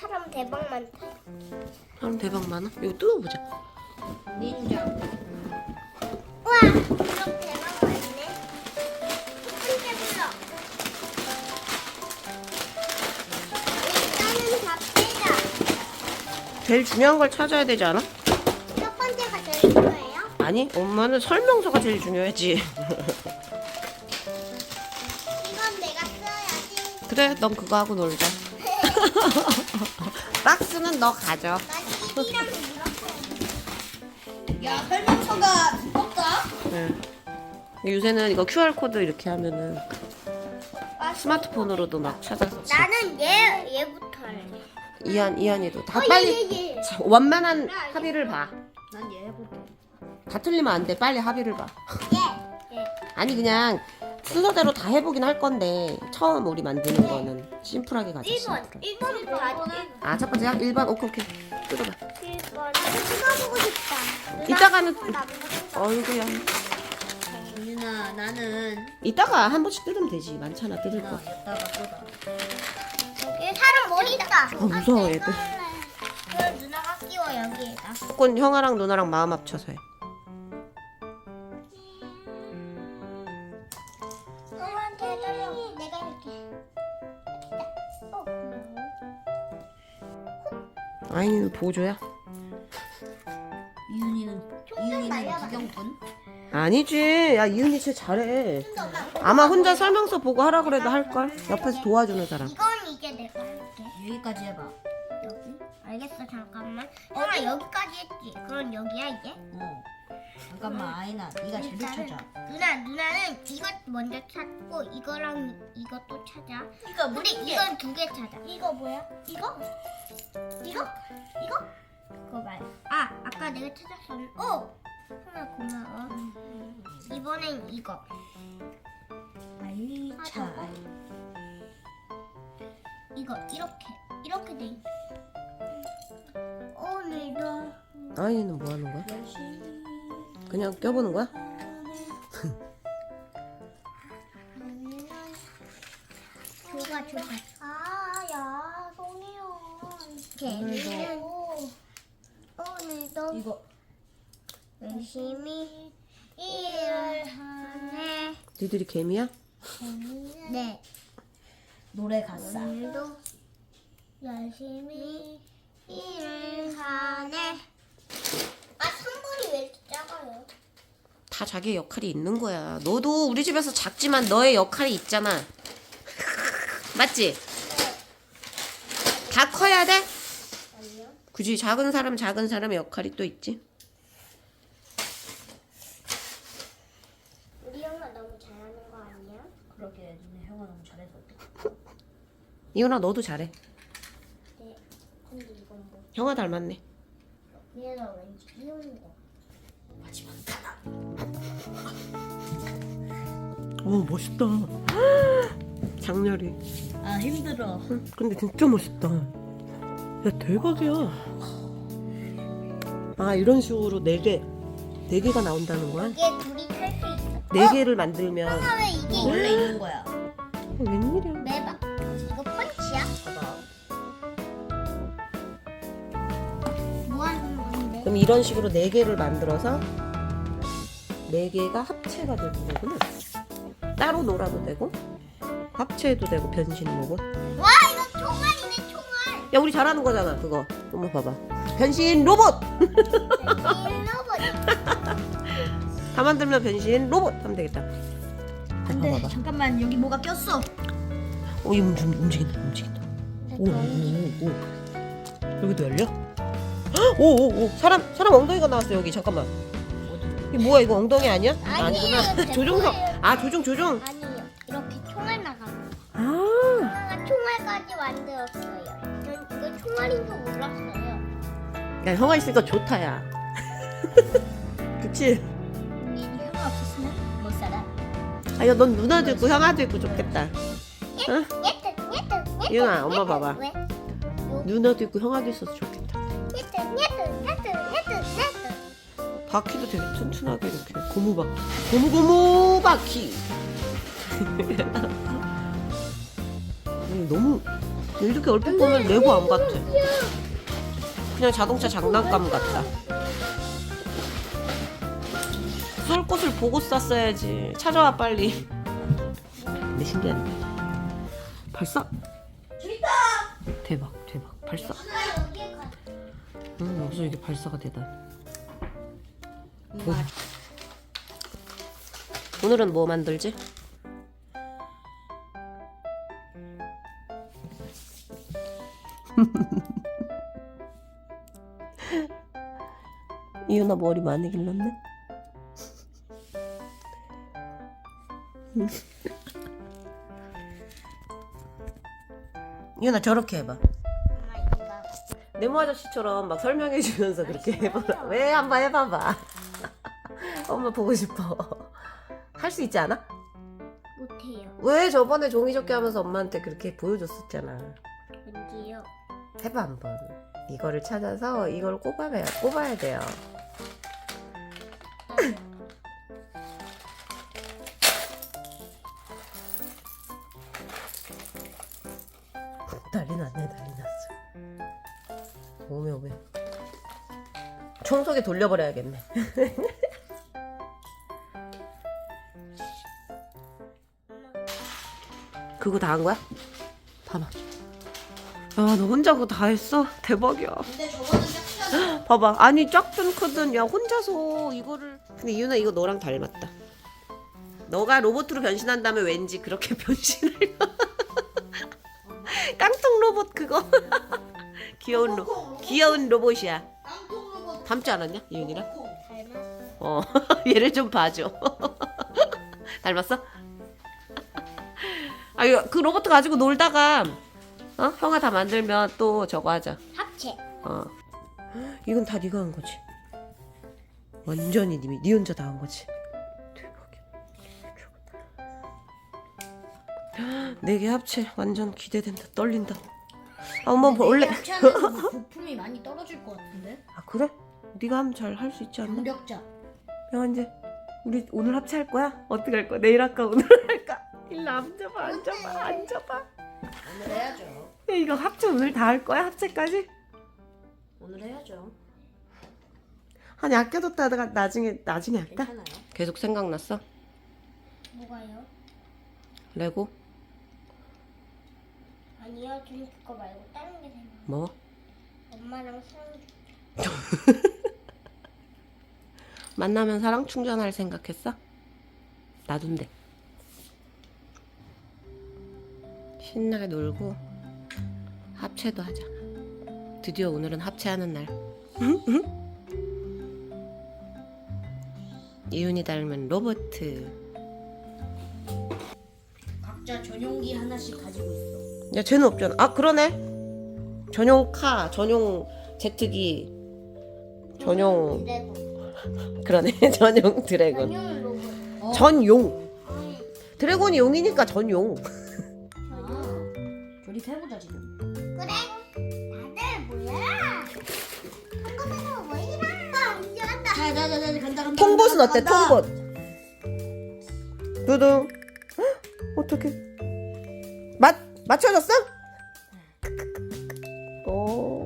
사람 대박 많다. 사람 대박 많아? 이거 뜯어보자. 닌자. 우와, 이거 대박 많네. 첫 번째 블럭. 일단은 다 빼자. 제일 중요한 걸 찾아야 되지 않아? 첫 번째가 제일 중요해요. 아니, 엄마는 설명서가 제일 중요하지. 이건 내가 써야지. 그래, 넌 그거 하고 놀자. 박스는 너 가져. 야 설명서가 두껍다. 네. 요새는 이거 QR 코드 이렇게 하면은 스마트폰으로도 막 찾아서 치. 나는 얘 얘부터 할래. 이한 이한이도 다 어, 빨리 얘, 얘, 얘. 자, 완만한 합의를 봐. 난 얘 해볼게. 다 틀리면 안 돼. 빨리 합의를 봐. 얘. 얘. 아니 그냥 순서대로 다 해보긴 할 건데 처음 우리 만드는 거는 심플하게 가자. 1번. 심플하게. 1번 봐야지. 아, 첫 번째야? 1번. 오케이, 오케이. 뜯어봐. 1번. 찍어보고 싶다. 이따가는- 어이구야. 윤아 나는 이따가 한 번씩 뜯으면 되지. 많잖아, 뜯을 나 거. 이따가 뜯어. 여기 사람 머리 있다. 어, 무서워, 얘들. 그걸 누나가 끼워 여기에다. 조건 형아랑 누나랑 마음 합쳐서 해. 아이는 보조야? 이윤이는 이윤이는 날려봐. 구경꾼. 아니지. 야, 이은이 진짜 잘해. 아마 혼자 설명서 보고 하라 그래도 할걸? 옆에서 도와주는 사람. 이건 이제 내가 할게. 여기까지 해봐. 여기. 알겠어 잠깐만. 형아 여기까지 했지. 그럼 여기야 이제. 어. 잠깐만 아이나 네가 제일 찾아. 누나 누나는 이것 먼저 찾고 이거랑 이것도 찾아. 이거 우리 이건 두 개 찾아. 이거 뭐야? 이거? 이거? 이거? 그거 말. 아 아까 내가 찾았었는. 오. 하나 고마워. 이번엔 이거. 아이 차. 이거 이렇게 이렇게 돼. 있- 오늘도 아이는 뭐 하는 거야? 그냥 껴보는 거야? 조가 조가. 아야 송이요. 개미는 오늘도 이거 열심히 일을 하네. 니들이 개미야? 네. 노래 가사. 오늘도 열심히 일을 하네. 아, 3번이 왜 이렇게 작아요? 다 자기 역할이 있는 거야. 너도 우리 집에서 작지만 너의 역할이 있잖아. 맞지? 다 커야 돼? 아니요. 굳이 작은 사람 작은 사람의 역할이 또 있지. 우리 형아 너무 잘하는 거 아니야? 그러게 니네 형아 너무 잘해서 어떡해. 이윤아 너도 잘해. 네. 근데 이건 뭐? 형아 닮았네. 얘가 왠지. 마지막 하나. 오 멋있다. 장렬히. 아 힘들어. 응, 근데 진짜 멋있다. 야 대박이야. 아 이런 식으로 네 개, 네 개가 나온다는 거야? 이게 둘이 탈 수 있어. 네 개를 만들면 왜 이게 원래 있는 거야. 어, 웬일이야? 그럼 이런 식으로 네 개를 만들어서 네 개가 합체가 되는 거구나. 따로 놀아도 되고 합체해도 되고 변신 로봇. 와 이거 총알이네 총알. 야 우리 잘하는 거잖아 그거. 엄마 봐봐. 변신 로봇. 로봇. 다 만들면 변신 로봇 하면 되겠다. 안돼 봐봐. 잠깐만 여기 뭐가 꼈어. 어, 이 움직, 움직인다, 움직인다. 오, 오, 오, 오. 여기도 열려? 헉, 오, 오, 오. 사람, 사람 엉덩이가 나왔어, 여기. 잠깐만. 이게 뭐야, 이거 엉덩이 아니야? 아니에요, 아니구나. 제 조종석. 거예요. 아, 조종, 조종. 아니요. 이렇게 총알 나가는 거. 아, 형아가 총알까지 만들었어요. 전 이거 총알인 줄 몰랐어요. 야, 형아 있으니까 좋다, 야. 그치? 니 형아 없었으면 못 살아. 아, 야, 넌 누나도 있고 형아도 있고 좋겠다. 응? 예트 예트 예트. 이윤아, 엄마 봐봐. 왜? 누나도 있고 형아도 있어서 좋겠다. 예트 예트 예트 예트. 바퀴도 되게 튼튼하게 이렇게. 고무 바퀴. 고무 고무 바퀴. 음, 너무 이렇게 얼핏 보면 레고 안 같아. 그냥 자동차 장난감 같다. 쏠 곳을 보고 쐈어야지. 찾아와 빨리. 근데 신기한데. 발사. 대박 대박 발사. 응 여기서 이게 발사가 되다. 음, 오늘은 뭐 만들지? 이윤아 머리 많이 길렀네? 이윤아 저렇게 해봐 봐. 네모 아저씨처럼 막 설명해 주면서 그렇게 해봐. 왜 한번 해봐봐. 엄마 보고 싶어. 할 수 있지 않아? 못해요. 왜 저번에 종이 접기 하면서 엄마한테 그렇게 보여줬었잖아. 왠지요. 해봐 한번. 이거를 찾아서 이걸 꼽아야, 꼽아야 돼요 청소기 돌려버려야겠네 그거 다 한 거야? 봐봐 야 너 혼자 그거 다 했어? 대박이야 근데 저거는 짝짝이. 봐봐 아니 작든 크든 야 혼자서 이거를 근데 이윤아 이거 너랑 닮았다 너가 로봇으로 변신한다면 왠지 그렇게 변신을 깡통 로봇 그거 귀여운 로 귀여운 로봇이야. 닮지 않았냐 이윤이랑 닮았어. 어 얘를 좀 봐줘 닮았어 아유 그 로봇 가지고 놀다가 어 형아 다 만들면 또 저거 하자 합체. 어. 이건 다 네가 한 거지. 완전히 니, 니 혼자 다 한 거지. 대박이야. 네개 합체 완전 기대된다. 떨린다. 아 엄마 뭐 원래 합체하면 부품이 많이 떨어질 것 같은데. 아 그래? 네가 하면 잘 할 수 있지 않나? 경력자. 야 이제 우리 오늘 합체할 거야? 어떻게 할 거야? 내일 할까? 오늘 할까? 일로 앉아봐 앉아봐 앉아봐. 오늘 해야죠. 야 이거 합체 오늘 다 할 거야? 합체까지? 오늘 해야죠. 아니 아껴뒀다가 나중에 나중에 할까? 괜찮아요. 계속 생각났어? 뭐가요? 레고? 아니요, 좀 그거 말고 다른 게 생각. 뭐? 엄마랑 사랑. 만나면 사랑 충전할 생각했어? 나둔데. 신나게 놀고 합체도 하자. 드디어 오늘은 합체하는 날. 이윤이 닮은 로보트. 각자 전용기 하나씩 가지고 있어. 야 쟤는 없잖아. 아 그러네. 전용 카, 전용 제트기, 전용 드래곤. 그러네. 전용 드래곤. 어. 전용. 아니, 드래곤이 용이니까 전용. 아, 조립해보자 지금. 그래. 다들 모여라. 한국에서 모이라. 운전한다. 자자자자 간다 간다. 통봇은 어때? 간다. 통봇. 두둥. 어떻게? 맞 맞춰졌어? 오.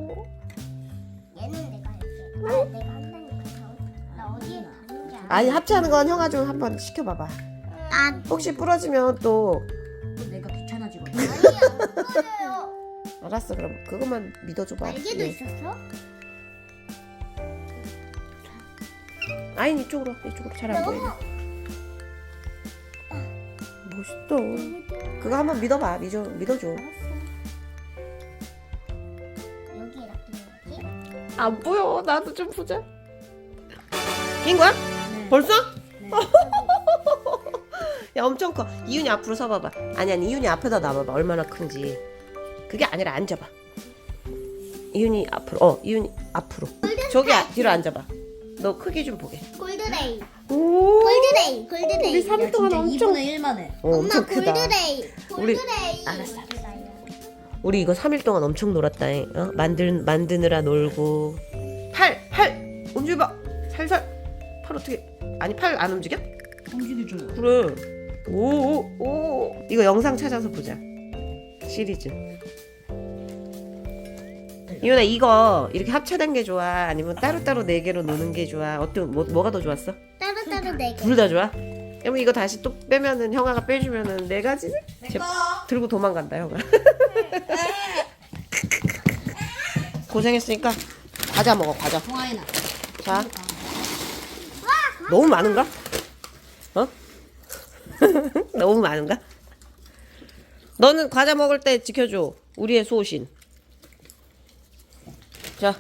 아. 아니 합체하는 건 형아 좀 한번 시켜봐봐. 나 혹시 부러지면 또또 내가 귀찮아지거든. 아니야. 안. 알았어 그럼 그것만 믿어줘봐. 날개도 예. 있었어? 아니 이쪽으로 와, 이쪽으로 잘 안 보이네. 멋있다. 그거 한번 믿어봐. 믿어 믿어줘. 여기 이렇게 있지? 안 보여. 나도 좀 보자. 낀 거야? 네. 벌써? 네. 야 엄청 커. 이윤이 앞으로 서봐봐. 아니 아니 이윤이 앞에다 놔봐봐. 얼마나 큰지. 그게 아니라 앉아봐. 이윤이 앞으로. 어 이윤이 앞으로. 저기 아, 뒤로 앉아봐. 너 크기 좀 보게. 골드레이. 오. 골드레이. 골드레이. 우리 삼- 야 동안 진짜 엄청- 2분의 1만 해. 어, 엄마 엄청 크다. 골드레이. 우리- 골드레이. 알았어, 우리 이거 3일 동안 엄청 놀았다. 어? 만들 만드느라 놀고. 팔, 팔. 움직여 봐. 아니 팔 안 움직여? 움직여줘요. 그래. 오, 오, 오. 이거 영상 찾아서 보자. 시리즈. 이윤아 이거 이렇게 합체된 게 좋아? 아니면 따로따로 네 개로 노는 게 좋아? 어떤 뭐, 뭐가 더 좋았어? 따로따로 네 개. 둘 다 좋아? 그럼 이거 다시 또 빼면은 형아가 빼주면은 네 가지 제- 들고 도망간다 형아. 고생했으니까 과자 먹어 과자. 동아이나. 자. 너무 많은가? 어? 너무 많은가? 너는 과자 먹을 때 지켜줘. 우리의 수호신. 자.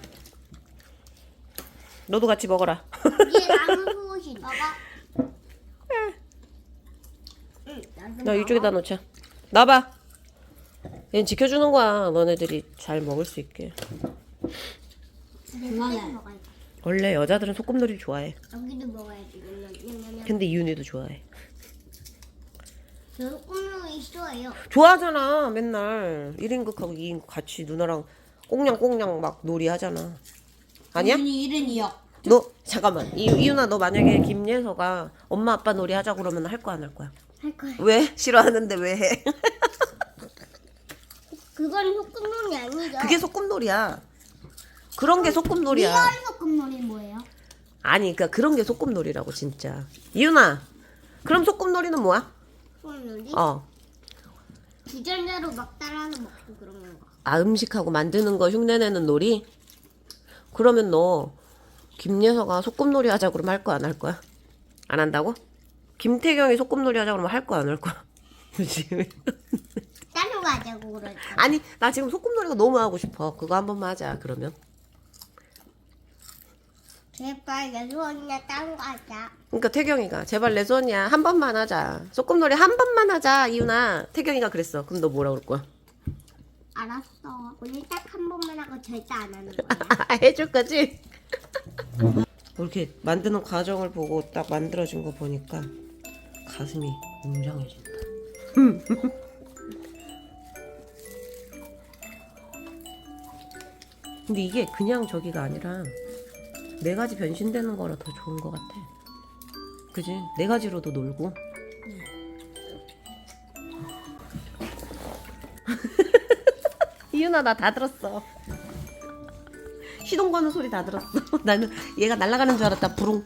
너도 같이 먹어라. 얘 나무 소신. 봐봐. 응, 나도 나 이쪽에다 놓자. 놔봐. 얘는 지켜주는 거야. 너네들이 잘 먹을 수 있게. 먹어야 돼. 원래 여자들은 소꿉놀이 좋아해. 여기도 먹어야지. 근데 이윤이도 좋아해. 저 꿈이 싫어요. 좋아하잖아. 맨날 1인극하고 2인극 같이 누나랑 꽁냥꽁냥 막 놀이 하잖아. 아니야? 이윤이 일은 이요. 너 잠깐만. 이, 이윤아 너 만약에 김예서가 엄마 아빠 놀이 하자 그러면 할 거야 안 할 거야? 할 거야. 왜? 싫어하는데 왜 해? 그건 소꿉놀이 아니죠? 그게 소꿉놀이야. 그런 게 소꿉놀이야. 리얼 소꿉놀이 뭐예요? 아니 그러니까 그런 게 소꿉놀이라고 진짜. 이윤아. 그럼 소꿉놀이는 뭐야? 소꿉놀이? 어. 주전자로 막 따라서 먹고 그런 거. 아 음식하고 만드는 거 흉내내는 놀이? 그러면 너 김예서가 소꿉놀이 하자 그러면 할 거야 안 할 거야? 안 한다고? 김태경이 소꿉놀이 하자 그러면 할 거야 안 할 거야? 그치? 따로 가자고 그러죠. 아니 나 지금 소꿉놀이가 너무 하고 싶어 그거 한 번만 하자 그러면 제발 여수 언니가 따로 가자. 그러니까 태경이가 제발 내 손이야 한 번만 하자 소꿉놀이 한 번만 하자 이윤아 태경이가 그랬어 그럼 너 뭐라 그럴 거야? 알았어. 오늘 딱 한 번만 하고 절대 안 하는 거야. 해줄 거지? 이렇게 만드는 과정을 보고 딱 만들어진 거 보니까 가슴이 웅장해진다. 근데 이게 그냥 저기가 아니라 네 가지 변신되는 거라 더 좋은 것 같아. 그지? 네 가지로도 놀고. 이윤아 나 다 들었어. 시동 거는 소리 다 들었어. 나는 얘가 날아가는 줄 알았다. 부릉.